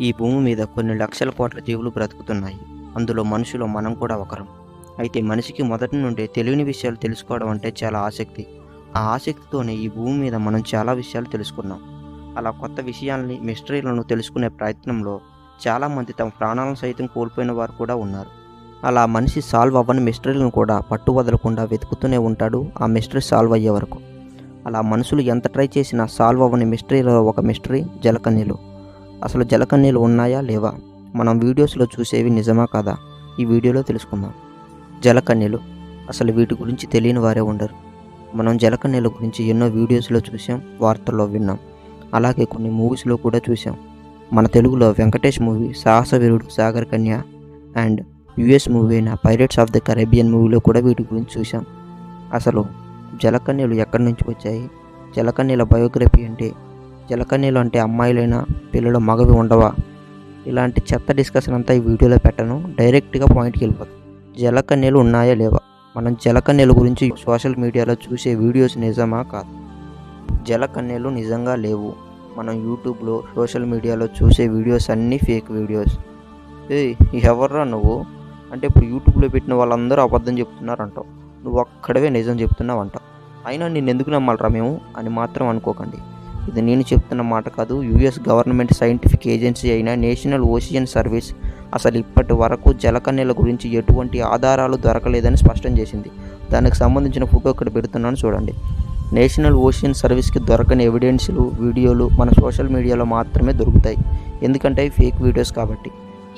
ఈ భూమి మీద కొన్ని లక్షల కోట్ల జీవులు బ్రతుకుతున్నాయి. అందులో మనుషులు మనం కూడా ఒకరం. అయితే మనిషికి మొదటి నుండి తెలియని విషయాలు తెలుసుకోవడం అంటే చాలా ఆసక్తి. ఆ ఆసక్తితోనే ఈ భూమి మీద మనం చాలా విషయాలు తెలుసుకున్నాం. అలా కొత్త విషయాల్ని మిస్టరీలను తెలుసుకునే ప్రయత్నంలో చాలామంది తమ ప్రాణాలను సైతం కోల్పోయిన వారు కూడా ఉన్నారు. అలా మనిషి సాల్వ్ అవ్వని మిస్టరీలను కూడా పట్టు వదలకుండా వెతుకుతూనే ఉంటాడు ఆ మిస్టరీ సాల్వ్ అయ్యే వరకు. అలా మనుషులు ఎంత ట్రై చేసినా సాల్వ్ అవ్వని మిస్టరీలో ఒక మిస్టరీ జలకన్యలు అసలు జలకన్నీలు ఉన్నాయా లేవా? మనం వీడియోస్లో చూసేవి నిజమా కాదా? ఈ వీడియోలో తెలుసుకుందాం. జలకన్నీలు అసలు వీటి గురించి తెలియని వారే ఉండరు. మనం జలకన్నీల గురించి ఎన్నో వీడియోస్లో చూసాం వార్తల్లో విన్నాం. అలాగే కొన్ని మూవీస్లో కూడా చూసాం మన తెలుగులో Venkatesh movie Sahasaveerudu Sagar Kanya and US movie అయిన పైరేట్స్ ఆఫ్ ద కరేబియన్ మూవీలో కూడా వీటి గురించి చూసాం అసలు జలకన్యలు ఎక్కడి నుంచి వచ్చాయి? జలకన్యల బయోగ్రఫీ అంటే జలకన్యలు అంటే అమ్మాయిలైనా పిల్లలు మగవి ఉండవా? ఇలాంటి చెత్త డిస్కషన్ అంతా ఈ వీడియోలో పెట్టను. డైరెక్ట్గా పాయింట్కి వెళ్ళిపోతాం జలకన్యలు ఉన్నాయా లేవా? మనం జలకన్యల గురించి సోషల్ మీడియాలో చూసే వీడియోస్ నిజమా కాదు. జలకన్యలు నిజంగా లేవు. మనం యూట్యూబ్లో సోషల్ మీడియాలో చూసే వీడియోస్ అన్నీ ఫేక్ వీడియోస్. ఏ ఎవర్రా నువ్వు? అంటే ఇప్పుడు యూట్యూబ్లో పెట్టిన వాళ్ళందరూ అబద్ధం చెప్తున్నారంటావు. నువ్వు ఒక్కడవే నిజం చెప్తున్నావు అంటావు అయినా నేను ఎందుకు నమ్మాలరా మేము? అని మాత్రం అనుకోకండి. ఇది నేను చెప్తున్న మాట కాదు. యుఎస్ గవర్నమెంట్ సైంటిఫిక్ ఏజెన్సీ అయిన నేషనల్ ఓషియన్ సర్వీస్ అసలు ఇప్పటి వరకు జలకన్యల గురించి ఎటువంటి ఆధారాలు దొరకలేదని స్పష్టం చేసింది. దానికి సంబంధించిన ఫోటో ఇక్కడ పెడుతున్నాను చూడండి. నేషనల్ ఓషియన్ సర్వీస్కి దొరకని ఎవిడెన్స్లు వీడియోలు మన సోషల్ మీడియాలో మాత్రమే దొరుకుతాయి. ఎందుకంటే ఫేక్ వీడియోస్ కాబట్టి.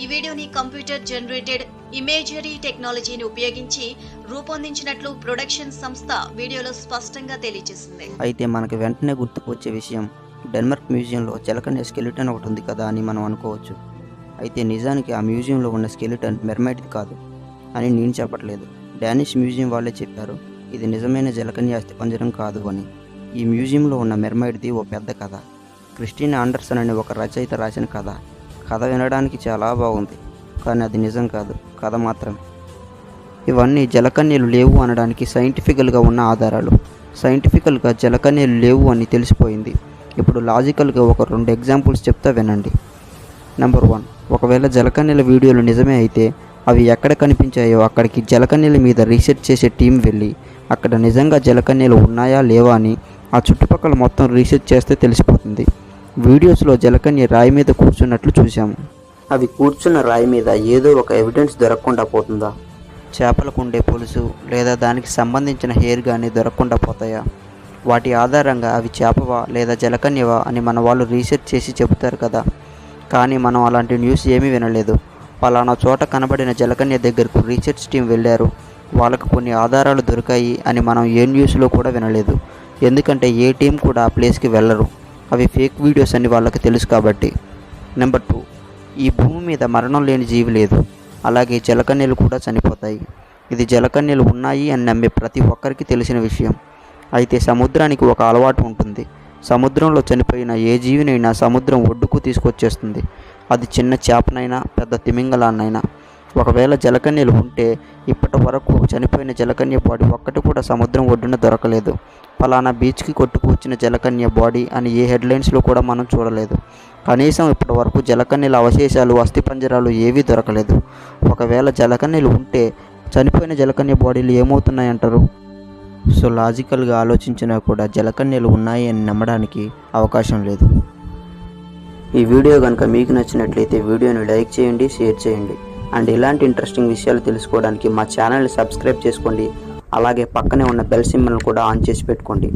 ఈ వీడియోని కంప్యూటర్ జనరేటెడ్ ఇమేజరీ టెక్నాలజీని ఉపయోగించి రూపొందించినట్లు ప్రొడక్షన్ సంస్థ వీడియోలో స్పష్టంగా తెలియజేసింది. అయితే మనకు వెంటనే గుర్తుకొచ్చే విషయం డెన్మార్క్ మ్యూజియంలో జలకన్య స్కెలిటన్ ఒకటి ఉంది కదా అని మనం అనుకోవచ్చు. అయితే నిజానికి ఆ మ్యూజియంలో ఉన్న స్కెలిటన్ మెర్మైడ్ది కాదు అని నేను చెప్పట్లేదు. డానిష్ మ్యూజియం వాళ్ళే చెప్పారు ఇది నిజమైన జలకన్య అస్థిపంజరం కాదు అని. ఈ మ్యూజియంలో ఉన్న మెర్మైడ్ది ఓ పెద్ద కథ. క్రిస్టిన్ ఆండర్సన్ అనే ఒక రచయిత రాసిన కథ. కథ వినడానికి చాలా బాగుంది. కానీ అది నిజం కాదు. కథ మాత్రమే. ఇవన్నీ జలకన్యలు లేవు అనడానికి సైంటిఫికల్గా ఉన్న ఆధారాలు. సైంటిఫికల్గా జలకన్యలు లేవు అని తెలిసిపోయింది. ఇప్పుడు లాజికల్గా ఒక రెండు ఎగ్జాంపుల్స్ చెప్తా వినండి. నెంబర్ వన్ ఒకవేళ జలకన్యల వీడియోలు నిజమే అయితే అవి ఎక్కడ కనిపించాయో అక్కడికి జలకన్యల మీద రీసెర్చ్ చేసే టీం వెళ్ళి అక్కడ నిజంగా జలకన్యలు ఉన్నాయా లేవా అని ఆ చుట్టుపక్కల మొత్తం రీసెర్చ్ చేస్తే తెలిసిపోతుంది. వీడియోస్లో జలకన్య రాయి మీద కూర్చున్నట్లు చూశాము. అవి కూర్చున్న రాయి మీద ఏదో ఒక ఎవిడెన్స్ దొరకకుండా పోతుందా? చేపలకు ఉండే పులుసు లేదా దానికి సంబంధించిన హెయిర్ కానీ దొరకకుండా పోతాయా? వాటి ఆధారంగా అవి చేపవా లేదా జలకన్యవా అని మన వాళ్ళు రీసెర్చ్ చేసి చెబుతారు కదా. కానీ మనం అలాంటి న్యూస్ ఏమీ వినలేదు. పలానా చోట కనబడిన జలకన్య దగ్గరకు రీసెర్చ్ టీం వెళ్ళారు. వాళ్ళకు కొన్ని ఆధారాలు దొరికాయి అని మనం ఏ న్యూస్లో కూడా వినలేదు. ఎందుకంటే ఏ టీం కూడా ఆ ప్లేస్కి వెళ్ళరు. అవి ఫేక్ వీడియోస్ అని వాళ్ళకి తెలుసు కాబట్టి. నెంబర్ టూ ఈ భూమి మీద మరణం లేని జీవి లేదు. అలాగే జలకన్యలు కూడా చనిపోతాయి. ఇది జలకన్యలు ఉన్నాయి అని నమ్మే ప్రతి ఒక్కరికి తెలిసిన విషయం. అయితే సముద్రానికి ఒక అలవాటు ఉంటుంది. సముద్రంలో చనిపోయిన ఏ జీవినైనా సముద్రం ఒడ్డుకు తీసుకొచ్చేస్తుంది. అది చిన్న చేపనైనా పెద్ద తిమింగలాన్నైనా. ఒకవేళ జలకన్యలు ఉంటే ఇప్పటి వరకు చనిపోయిన జలకన్య పాడి ఒక్కటి కూడా సముద్రం ఒడ్డున దొరకలేదు. ఫలానా బీచ్కి కొట్టుకువచ్చిన జలకన్య బాడీ అని ఏ హెడ్లైన్స్లో కూడా మనం చూడలేదు. కనీసం ఇప్పటి వరకు జలకన్యల అవశేషాలు అస్థిపంజరాలు ఏవీ దొరకలేదు. ఒకవేళ జలకన్యలు ఉంటే చనిపోయిన జలకన్య బాడీలు ఏమవుతున్నాయంటారు? సో లాజికల్గా ఆలోచించినా కూడా జలకన్యలు ఉన్నాయి అని నమ్మడానికి అవకాశం లేదు. ఈ వీడియో కనుక మీకు నచ్చినట్లయితే వీడియోని లైక్ చేయండి షేర్ చేయండి. అండ్ ఇలాంటి ఇంట్రెస్టింగ్ విషయాలు తెలుసుకోవడానికి మా ఛానల్ని సబ్స్క్రైబ్ చేసుకోండి. అలాగే పక్కనే ఉన్న బెల్ సింబల్ను కూడా ఆన్ చేసి పెట్టుకోండి.